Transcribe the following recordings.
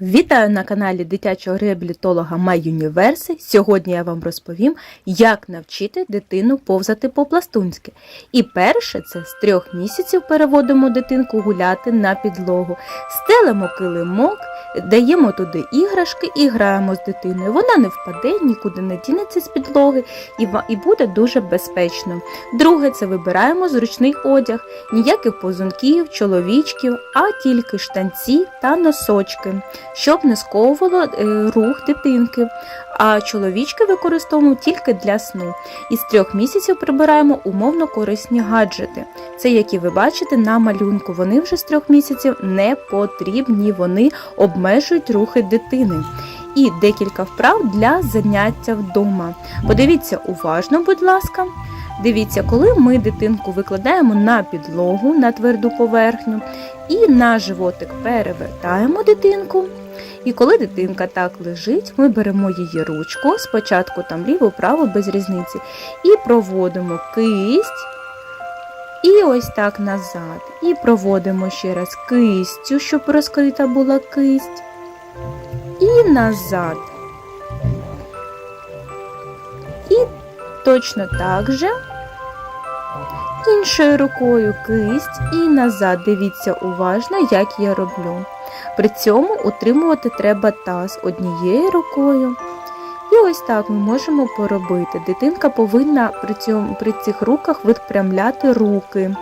Вітаю на каналі дитячого реабілітолога MyUniverse. Сьогодні я вам розповім, як навчити дитину повзати по-пластунськи. І перше це з трьох місяців переводимо дитинку гуляти на підлогу, стелимо килимок, даємо туди іграшки і граємо з дитиною. Вона не впаде, нікуди не дінеться з підлоги і, буде дуже безпечно. Друге, це вибираємо зручний одяг, ніяких позунків, чоловічків, а тільки штанці та носочки щоб не сковувало е, рух дитинки. А чоловічки використовуємо тільки для сну. Із трьох місяців прибираємо умовно корисні гаджети. Це, які ви бачите на малюнку. Вони вже з трьох місяців не потрібні, вони обмежують рухи дитини. І декілька вправ для заняття вдома. Подивіться уважно, будь ласка. Дивіться, коли ми дитинку викладаємо на підлогу на тверду поверхню і на животик перевертаємо дитинку. І коли дитинка так лежить, ми беремо її ручку, спочатку там ліву, праву, без різниці, і проводимо кисть. І ось так назад. І проводимо ще раз кистю, щоб розкрита була кисть. І назад. І точно так же іншою рукою кисть і назад. Дивіться уважно, як я роблю. При цьому утримувати треба таз однією рукою. Ось так ми можемо поробити. Дитинка повинна при, цьому, при цих руках відпрямляти руки.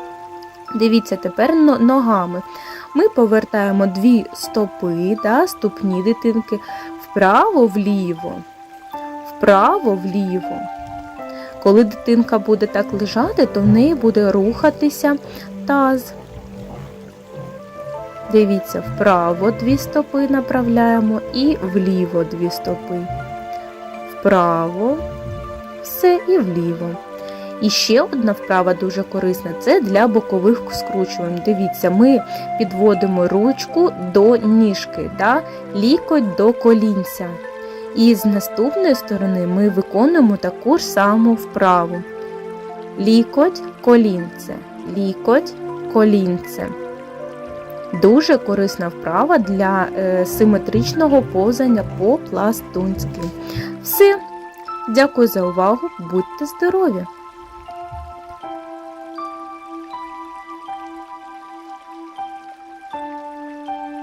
Дивіться, тепер ногами. Ми повертаємо дві стопи, да, ступні дитинки вправо вліво, вправо вліво. Коли дитинка буде так лежати, то в неї буде рухатися таз. Дивіться, вправо дві стопи направляємо і вліво дві стопи. Вправо, все і вліво. І ще одна вправа дуже корисна це для бокових скручувань. Дивіться, ми підводимо ручку до ніжки, да? лікоть до колінця. І з наступної сторони ми виконуємо таку ж саму вправу. Лікоть, колінце, лікоть, колінце. Дуже корисна вправа для е, симетричного повзання по пластунськи. Все. Дякую за увагу. Будьте здорові!